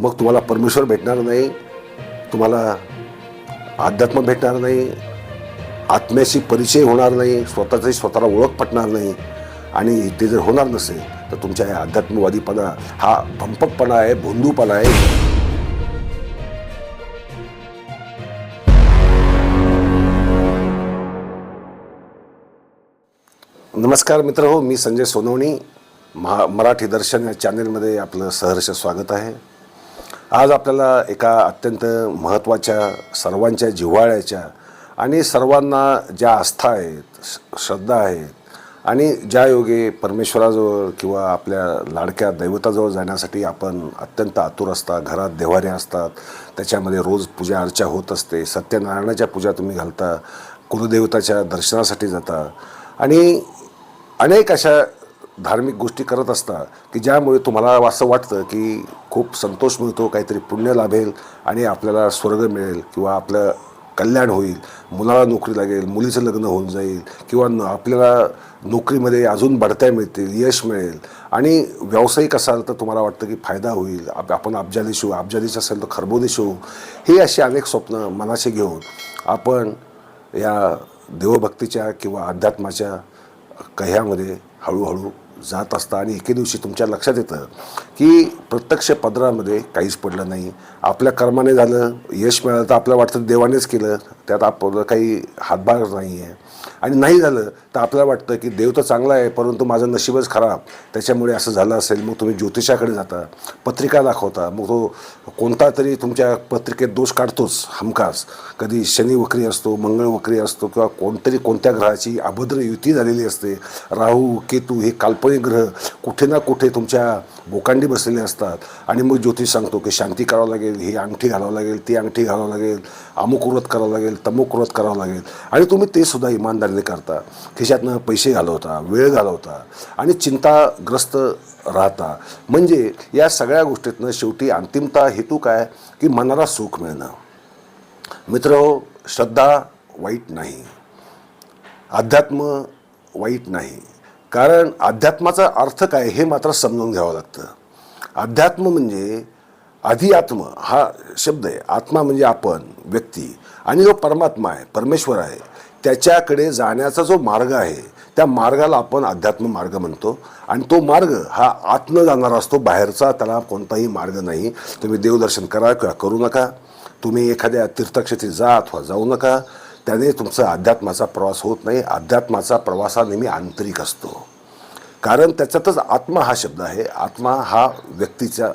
मग तुम्हाला परमेश्वर भेटणार नाही तुम्हाला अध्यात्म भेटणार नाही आत्म्याशी परिचय होणार नाही स्वतःची स्वतःला ओळख पटणार नाही. आणि ते जर होणार नसेल तर तुमच्या या अध्यात्मवादीपणा हा भंपकपणा आहे भोंदूपणा आहे. नमस्कार मित्र हो मी संजय सोनवणी महा मराठी दर्शन या चॅनेलमध्ये आपलं सहर्ष स्वागत आहे. आज आपल्याला एका अत्यंत महत्त्वाच्या सर्वांच्या जिव्हाळ्याच्या आणि सर्वांना ज्या आस्था आहेत श- श्रद्धा आहेत आणि ज्या योगे परमेश्वराजवळ किंवा आपल्या लाडक्या दैवताजवळ जाण्यासाठी आपण अत्यंत आतुर असता घरात देवारे असतात त्याच्यामध्ये रोज पूजा अर्चा होत असते सत्यनारायणाच्या पूजा तुम्ही घालता कुलदेवताच्या दर्शनासाठी जाता आणि अनेक अशा धार्मिक गोष्टी करत असता की ज्यामुळे तुम्हाला असं वाटतं की खूप संतोष मिळतो काहीतरी पुण्य लाभेल आणि आपल्याला स्वर्ग मिळेल किंवा आपलं कल्याण होईल मुलाला नोकरी लागेल मुलीचं लग्न होऊन जाईल किंवा न आपल्याला नोकरीमध्ये अजून बढत्या मिळतील यश मिळेल. आणि व्यावसायिक असाल तर तुम्हाला वाटतं की फायदा होईल. आप आपण अब्जाधीश होऊ अब्जाधीश असेल तर खरबोदेश होऊ हे अशी अनेक स्वप्न मनाशी घेऊन आपण या देवभक्तीच्या किंवा अध्यात्माच्या कह्यामध्ये हळूहळू जात असता आणि एके दिवशी तुमच्या लक्षात येतं की प्रत्यक्ष पदरामध्ये काहीच पडलं नाही. आपल्या कर्माने झालं यश मिळालं तर आपल्याला वाटतं देवानेच केलं. त्यात आपलं काही हातभार नाही आहे आणि नाही झालं तर आपल्याला वाटतं की देव तर चांगला आहे परंतु माझं नशीबच खराब. त्याच्यामुळे असं झालं असेल मग तुम्ही ज्योतिषाकडे जाता पत्रिका दाखवता मग तो कोणता तरी तुमच्या पत्रिकेत दोष काढतोच हमखास. कधी शनी वक्री असतो मंगळ वक्री असतो किंवा कोणतरी कोणत्या ग्रहाची अभद्र युती झालेली असते राहू केतू हे काल्पनिक ग्रह कुठे ना कुठे तुमच्या बोकांडी बसलेले असतात. आणि मग ज्योतिष सांगतो की शांती करावं लागेल ही अंगठी घालावं लागेल ती अंगठी घालावं लागेल अमुक व्रत करावं लागेल तमुक व्रत करावं लागेल. आणि तुम्ही ते सुद्धा इमानदारीने करता खिशातनं पैसे घालवता वेळ घालवता आणि चिंताग्रस्त राहता. म्हणजे या सगळ्या गोष्टीतनं शेवटी अंतिमता हेतू काय? की मनाला सुख मिळणं. मित्र हो, श्रद्धा वाईट नाही. अध्यात्म वाईट नाही. कारण अध्यात्माचा अर्थ काय हे मात्र समजून घ्यावं लागतं. अध्यात्म म्हणजे अधिआत्म हा शब्द आहे. आत्मा म्हणजे आपण व्यक्ती आणि जो परमात्मा आहे परमेश्वर आहे त्याच्याकडे जाण्याचा जो मार्ग आहे त्या मार्गाला आपण अध्यात्म मार्ग म्हणतो. आणि तो मार्ग हा आतनं जाणारा असतो. बाहेरचा त्याला कोणताही मार्ग नाही. तुम्ही देवदर्शन करा किंवा करू नका. तुम्ही एखाद्या तीर्थक्षेत्री जा अथवा जाऊ नका. त्याने तुमचा अध्यात्माचा प्रवास होत नाही. अध्यात्माचा प्रवास हा नेहमी आंतरिक असतो. कारण त्याच्यातच आत्मा हा शब्द आहे. आत्मा हा व्यक्तीच्या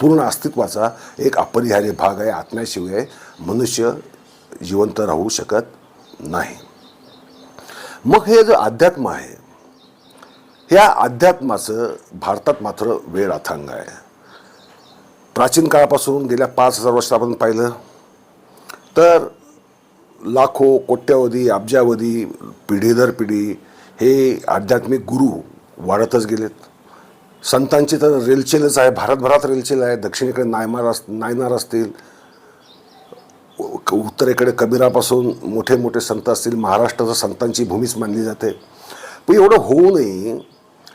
पूर्ण अस्तित्वाचा एक अपरिहार्य भाग आहे. आत्म्याशिवाय मनुष्य जिवंत राहू शकत नाही. मग हे जो अध्यात्म आहे ह्या अध्यात्माचं भारतात मात्र वेळ अथांग आहे. प्राचीन काळापासून गेल्या पाच हजार वर्ष आपण पाहिलं तर लाखो कोट्यावधी अब्जावधी पिढी दर पिढी हे आध्यात्मिक गुरु वाढतच गेलेत. संतांची तर रेलचेलच आहे भारतभरात रेलचेल आहे दक्षिणेकडे नायमार अस नायनार असतील उत्तरेकडे कबीरापासून मोठे मोठे संत असतील महाराष्ट्राचं संतांची भूमीच मानली जाते. पण एवढं होऊनही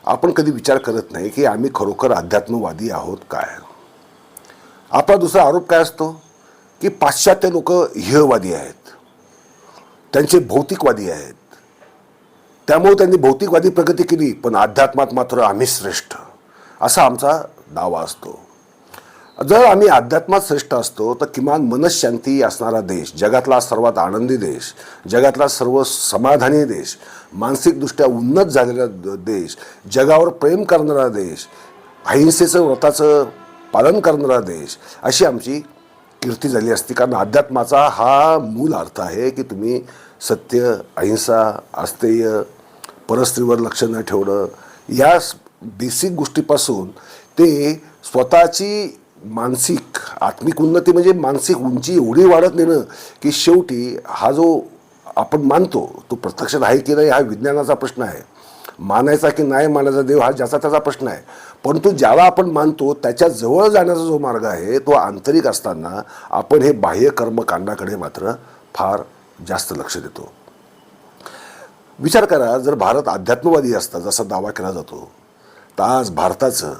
आपण कधी विचार करत नाही की आम्ही खरोखर अध्यात्मवादी आहोत काय? आपला दुसरा आरोप काय असतो? की पाश्चात्य लोक हेयवादी आहेत. त्यांचे भौतिकवादी आहेत. त्यामुळे त्यांनी भौतिकवादी प्रगती केली पण अध्यात्मात मात्र आम्ही श्रेष्ठ. असा आमचा दावा असतो. जर आम्ही अध्यात्मात श्रेष्ठ असतो तर किमान मनशांती असणारा देश जगातला सर्वात आनंदी देश जगातला सर्व समाधानी देश मानसिकदृष्ट्या उन्नत झालेला द- देश जगावर प्रेम करणारा देश अहिंसेचं व्रताचं पालन करणारा देश अशी आमची कीर्ती झाली असती. कारण अध्यात्माचा हा मूल अर्थ आहे की तुम्ही सत्य अहिंसा अस्तेय परस्त्रीवर लक्ष न ठेवणं या बेसिक गोष्टीपासून ते स्वतःची मानसिक आत्मिक उन्नती म्हणजे मानसिक उंची एवढी वाढत नेणं की शेवटी हा जो आपण मानतो तो प्रत्यक्षात आहे की नाही हा विज्ञानाचा प्रश्न आहे. मानायचा की नाही मानायचा देव हा ज्याचा त्याचा प्रश्न आहे. परंतु ज्याला आपण मानतो त्याच्याजवळ जाण्याचा जो मार्ग आहे तो आंतरिक असताना आपण हे बाह्य कर्मकांडाकडे मात्र फार जास्त लक्ष देतो. विचार करा जर भारत अध्यात्मवादी असता जसा दावा केला जातो तर आज भारताचं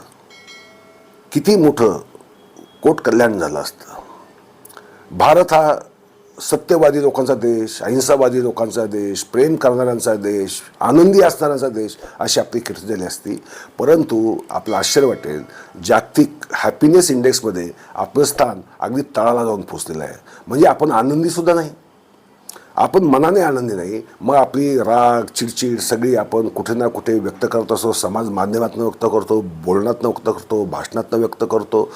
किती मोठं कोट कल्याण झालं असतं. भारत हा सत्यवादी लोकांचा देश अहिंसावादी लोकांचा देश प्रेम करणाऱ्यांचा देश आनंदी असणाऱ्यांचा देश अशी आपली कीर्ती झाली असती. परंतु आपलं आश्चर्य वाटेल जागतिक हॅपीनेस इंडेक्समध्ये आपलं स्थान अगदी तळाला जाऊन पोचलेलं आहे. म्हणजे आपण आनंदीसुद्धा नाही. आपण मनाने आनंदी नाही. मग आपली राग चिडचिड सगळी आपण कुठे ना कुठे व्यक्त करत असतो. समाज माध्यमातून व्यक्त करतो बोलण्यातनं व्यक्त करतो भाषणातनं व्यक्त करतो.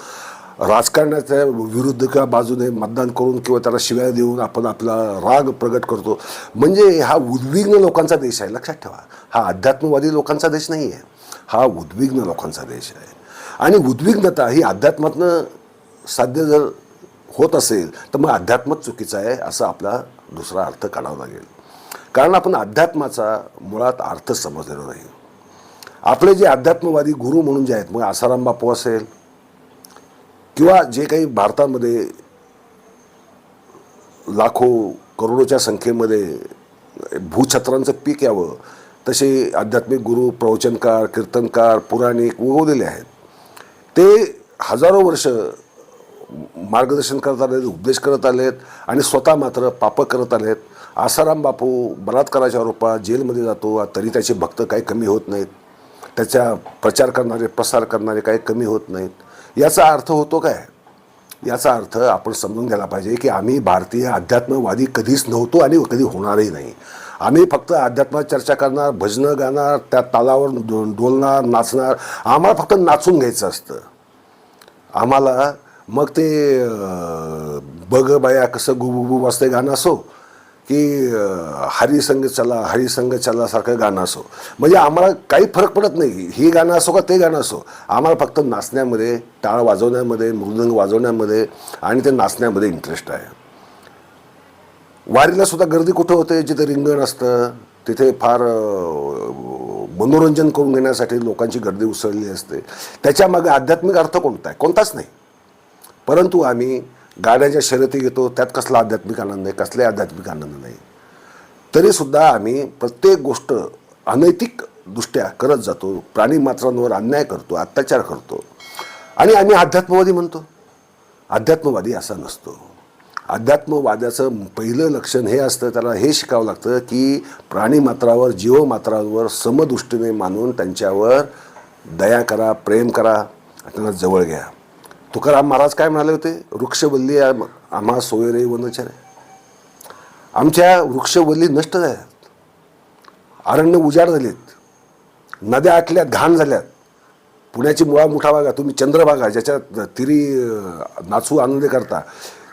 राजकारणाच्या विरुद्ध किंवा बाजूने मतदान करून किंवा त्याला शिव्या देऊन आपण आपला राग प्रगट करतो. म्हणजे हा उद्विग्न लोकांचा देश आहे. लक्षात ठेवा. हा अध्यात्मवादी लोकांचा देश नाही आहे. हा उद्विग्न लोकांचा देश आहे. आणि उद्विग्नता ही अध्यात्मातनं साध्य जर होत असेल तर मग अध्यात्मच चुकीचं आहे असं आपला दुसरा अर्थ काढावा लागेल. कारण आपण अध्यात्माचा मुळात अर्थ समजलेला नाही. आपले जे अध्यात्मवादी गुरु म्हणून जे आहेत मग आसाराम बापू असेल किंवा जे काही भारतामध्ये लाखो करोडोच्या संख्येमध्ये भूछत्रांचं पीक यावं तसे आध्यात्मिक गुरु प्रवचनकार कीर्तनकार पुराणिक उगवलेले आहेत. ते हजारो वर्ष मार्गदर्शन करत आलेत उपदेश करत आलेत आणि स्वतः मात्र पापं करत आलेत. आसाराम बापू बलात्काराच्या आरोपात जेलमध्ये जातो तरी त्याचे भक्त काही कमी होत नाहीत. त्याचा प्रचार करणारे प्रसार करणारे काही कमी होत नाहीत. याचा अर्थ होतो काय? याचा अर्थ आपण समजून घ्यायला पाहिजे की आम्ही भारतीय अध्यात्मवादी कधीच नव्हतो आणि कधी होणारही नाही. आम्ही फक्त अध्यात्मात चर्चा करणार भजनं गाणार त्या तालावर डो डोलणार नाचणार आम्हाला फक्त नाचून घ्यायचं असतं. आम्हाला मग ते बग बाया कसं गुबुबू असते गाणं असो की अं, हरिसंग चला हरिसंग चला सारखं गाणं असो. म्हणजे आम्हाला काही फरक पडत नाही. ही गाणं असो का ते गाणं असो. आम्हाला फक्त नाचण्यामध्ये टाळ वाजवण्यामध्ये मृदंग वाजवण्यामध्ये आणि ते नाचण्यामध्ये इंटरेस्ट आहे. वारीला सुद्धा गर्दी कुठं होते? जिथे रिंगण असतं तिथे फार मनोरंजन करून घेण्यासाठी लोकांची गर्दी उसळली असते. त्याच्यामागे आध्यात्मिक अर्थ कोणता आहे? कोणताच नाही. परंतु आम्ही गाण्याच्या शर्यती घेतो त्यात कसला आध्यात्मिक आनंद नाही कसले आध्यात्मिक आनंद नाही. तरीसुद्धा आम्ही प्रत्येक गोष्ट अनैतिकदृष्ट्या करत जातो प्राणी मात्रांवर अन्याय करतो अत्याचार करतो. आणि आम्ही अध्यात्मवादी म्हणतो. अध्यात्मवादी असा नसतो. अध्यात्मवाद्याचं पहिलं लक्षण हे असतं त्याला हे शिकावं लागतं की प्राणीमात्रावर जीवमात्रांवर समदृष्टीने मानून त्यांच्यावर दया करा प्रेम करा त्यांना जवळ घ्या. तुकाराम महाराज काय म्हणाले होते? वृक्षवल्ली आम्हा सोयरे वनचर. आमच्या वृक्षवल्ली नष्ट झाल्यात. अरण्य उजाड झालीत. नद्या आटल्यात घाण झाल्यात. पुण्याची मुळा मुठा बागा तुम्ही चंद्रभागा ज्याच्यात तिरी नाचू आनंद करता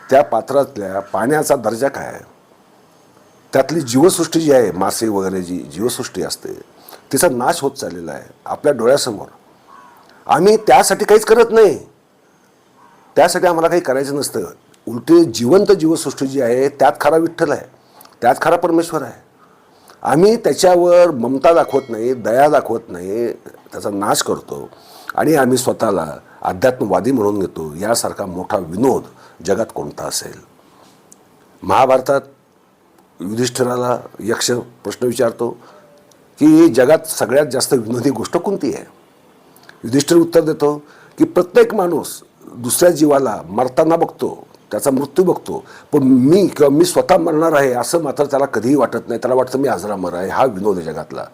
त्या पात्रातल्या पाण्याचा दर्जा काय आहे? त्यातली जीवसृष्टी जी आहे मासे वगैरे जी जीवसृष्टी असते तिचा नाश होत चाललेला आहे आपल्या डोळ्यासमोर. आम्ही त्यासाठी काहीच करत नाही. त्यासाठी आम्हाला काही करायचं नसतं. उलटे जिवंत जीवसृष्टी जी आहे त्यात खरा विठ्ठल आहे. त्यात खरा परमेश्वर आहे. आम्ही त्याच्यावर ममता दाखवत नाही दया दाखवत नाही त्याचा नाश करतो. आणि आम्ही स्वतःला अध्यात्मवादी म्हणून घेतो. यासारखा मोठा विनोद जगात कोणता असेल? महाभारतात युधिष्ठिराला यक्ष प्रश्न विचारतो की जगात सगळ्यात जास्त विनोदी गोष्ट कोणती आहे? युधिष्ठिर उत्तर देतो की प्रत्येक माणूस दुसऱ्या जीवाला मरताना बघतो त्याचा मृत्यू बघतो पण मी किंवा मी स्वतः मरणार आहे असं मात्र त्याला कधीही वाटत नाही. त्याला वाटतं मी आजरामर आहे हा विनोद आहे जगातला.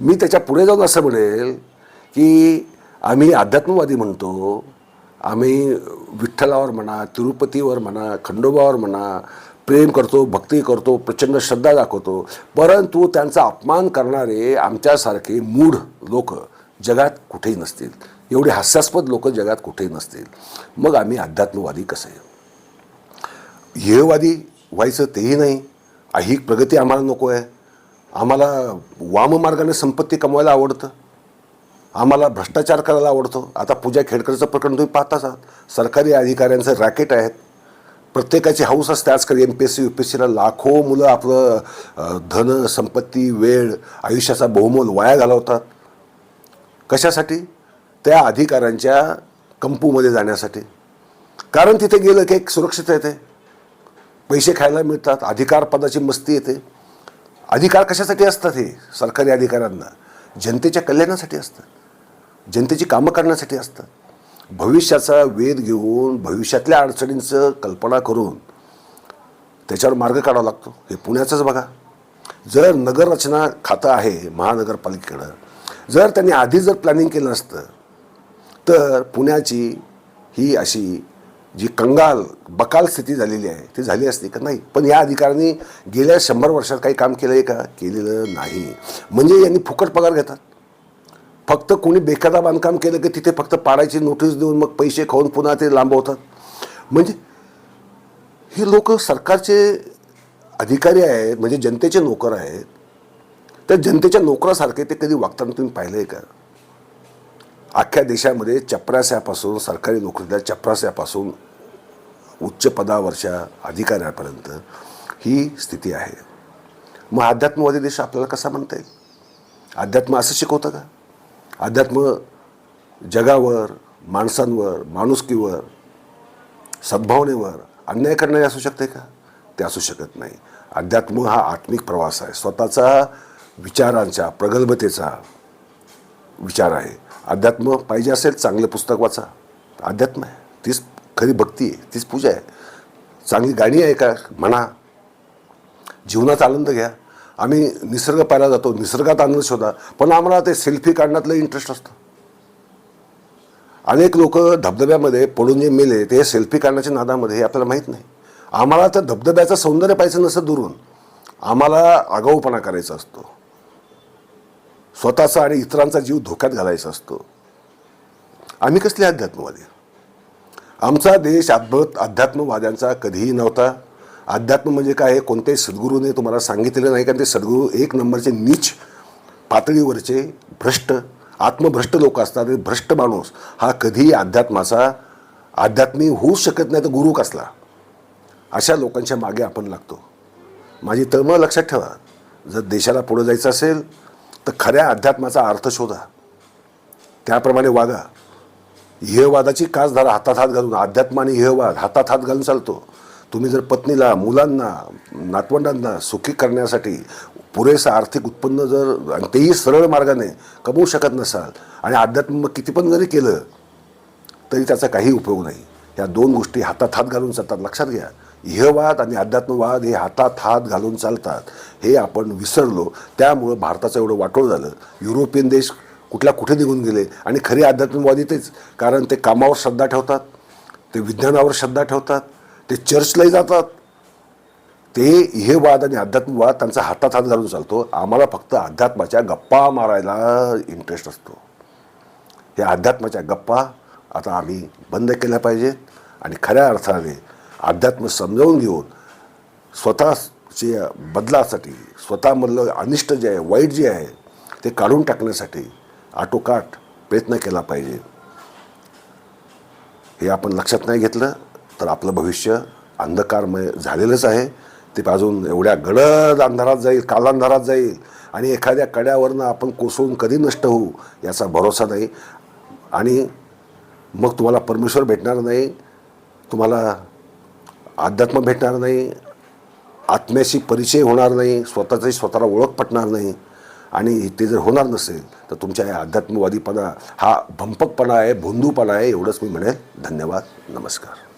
मी त्याच्या पुढे जाऊन असं म्हणेल की आम्ही अध्यात्मवादी म्हणतो आम्ही विठ्ठलावर म्हणा तिरुपतीवर म्हणा खंडोबावर म्हणा प्रेम करतो भक्ती करतो प्रचंड श्रद्धा दाखवतो परंतु त्यांचा अपमान करणारे आमच्यासारखे मूढ लोक जगात कुठेही नसतील. एवढे हास्यास्पद लोक जगात कुठेही नसतील. मग आम्ही अध्यात्मवादी कसे? ध्येयवादी व्हायचं तेही नाही. ही प्रगती आम्हाला नको आहे आम्हाला वाममार्गाने संपत्ती कमवायला आवडतं. आम्हाला भ्रष्टाचार करायला आवडतो. आता पूजा खेडकरचं प्रकरण तुम्ही पाहताच आहात. सरकारी अधिकाऱ्यांचं रॅकेट आहेत. प्रत्येकाची हाऊस असते. आजकाल M P S C U P S सीला लाखो मुलं आपलं धन संपत्ती वेळ आयुष्याचा बहुमोल वाया घालवतात. कशासाठी? त्या अधिकाऱ्यांच्या कंपूमध्ये जाण्यासाठी. कारण तिथे गेलं की एक सुरक्षित येते. पैसे खायला मिळतात अधिकार पदाची मस्ती येते. अधिकार कशासाठी असतात हे? सरकारी अधिकाऱ्यांना. जनतेच्या कल्याणासाठी असतात. जनतेची कामं करण्यासाठी असतात. भविष्याचा वेध घेऊन भविष्यातल्या अडचणींचं कल्पना करून त्याच्यावर मार्ग काढावा लागतो. हे पुण्याचंच बघा. जर नगररचना खातं आहे महानगरपालिकेकडं जर त्यांनी आधी जर प्लॅनिंग केलं असतं तर पुण्याची ही अशी जी कंगाल बकाल स्थिती झालेली आहे ती झाली असती का नाही? पण या अधिकाऱ्यांनी गेल्या शंभर वर्षात काही काम केलं आहे का? केलेलं नाही. म्हणजे यांनी फुकट पगार घेतात. फक्त कोणी बेकायदा बांधकाम केलं की तिथे फक्त पाडायची नोटीस देऊन मग पैसे खाऊन पुन्हा ते लांबवतात? म्हणजे हे लोक सरकारचे अधिकारी आहेत म्हणजे जनतेचे नोकर आहेत. त्या जनतेच्या नोकरासारखे ते कधी वागताना तुम्ही पाहिलं आहे का? अख्ख्या देशामध्ये चपरास्यापासून सरकारी नोकरीतल्या चपरास्यापासून उच्च पदावरच्या अधिकाऱ्यापर्यंत ही स्थिती आहे. मग अध्यात्मवादी देश आपल्याला कसा म्हणता येईल? अध्यात्म असं शिकवतं का? अध्यात्म जगावर माणसांवर माणुसकीवर सद्भावनेवर अन्याय करणारे असू शकते का? ते असू शकत नाही. अध्यात्म हा आत्मिक प्रवास आहे. स्वतःचा विचारांच्या प्रगल्भतेचा विचार आहे. अध्यात्म पाहिजे असेल चांगलं पुस्तक वाचा. अध्यात्म आहे. तीच खरी भक्ती आहे. तीच पूजा आहे. चांगली गाणी आहे का? म्हणा. जीवनाचा आनंद घ्या. आम्ही निसर्ग पाहायला जातो. निसर्गात आनंद शोधा. पण आम्हाला ते सेल्फी काढण्यातलं इंटरेस्ट असतं अनेक लोक धबधब्यामध्ये पडून जे मेले ते सेल्फी काढण्याच्या नादामध्ये हे आपल्याला माहीत नाही. आम्हाला तर धबधब्याचं सौंदर्य पाहिजे नसतं दुरून. आम्हाला आगाऊपणा करायचा असतो. स्वतःचा आणि इतरांचा जीव धोक्यात घालायचा असतो. आम्ही कसले अध्यात्मवादी? आमचा देश अद्भुत अध्यात्मवाद्यांचा कधीही नव्हता. अध्यात्म म्हणजे काय हे कोणत्याही सद्गुरूने तुम्हाला सांगितलेलं नाही कारण ते सद्गुरू एक नंबरचे नीच पातळीवरचे भ्रष्ट आत्मभ्रष्ट लोक असतात. आणि भ्रष्ट माणूस हा कधीही अध्यात्माचा आध्यात्मी होऊ शकत नाही तर गुरु कसला? अशा लोकांच्या मागे आपण लागतो. माझी तळमळ लक्षात ठेवा. जर देशाला पुढे जायचं असेल तर खऱ्या अध्यात्माचा अर्थ शोधा. त्याप्रमाणे वागा. इहवादाची कास धरा हातात हात घालून अध्यात्म आणि इहवाद हातात हात घालून चालतो. तुम्ही जर पत्नीला मुलांना नातवंडांना सुखी करण्यासाठी पुरेसं आर्थिक उत्पन्न जर आणि तेही सरळ मार्गाने कमवू शकत नसाल आणि अध्यात्म किती पण जरी केलं तरी त्याचा काही उपयोग नाही. या दोन गोष्टी हातात हात घालून चालतात. लक्षात घ्या. इहवाद आणि अध्यात्मवाद हे हातात हात घालून चालतात. हे आपण विसरलो. त्यामुळं भारताचं एवढं वाटोळ झालं. युरोपियन देश कुठल्या कुठे निघून गेले? आणि खरे अध्यात्मवादी तेच. कारण ते कामावर श्रद्धा ठेवतात. ते विज्ञानावर श्रद्धा ठेवतात. ते चर्चलाही जातात. ते हे वाद आणि अध्यात्मवाद त्यांचा हातात हात घालून चालतो. आम्हाला फक्त अध्यात्माच्या गप्पा मारायला इंटरेस्ट असतो. हे अध्यात्माच्या गप्पा आता आम्ही बंद केल्या पाहिजेत. आणि खऱ्या अर्थाने अध्यात्म समजावून घेऊन स्वतःचे बदलासाठी स्वतःमधलं अनिष्ट जे आहे वाईट जे आहे ते काढून टाकण्यासाठी आटोकाट प्रयत्न केला पाहिजे. हे आपण लक्षात नाही घेतलं तर आपलं भविष्य अंधकारमय झालेलंच आहे. ते अजून एवढ्या गडद अंधारात जाईल कालांधारात जाईल आणि एखाद्या कड्यावरनं आपण कोसळून कधी नष्ट होऊ याचा भरोसा नाही. आणि मग तुम्हाला परमेश्वर भेटणार नाही. तुम्हाला अध्यात्म भेटणार नाही आत्म्याशी परिचय होणार नाही स्वतःचाही स्वतःला ओळख पटणार नाही आणि ते जर होणार नसेल तर तुमच्या या अध्यात्मवादीपणा हा भंपकपणा आहे भोंदूपणा आहे एवढंच मी म्हणेन धन्यवाद. नमस्कार.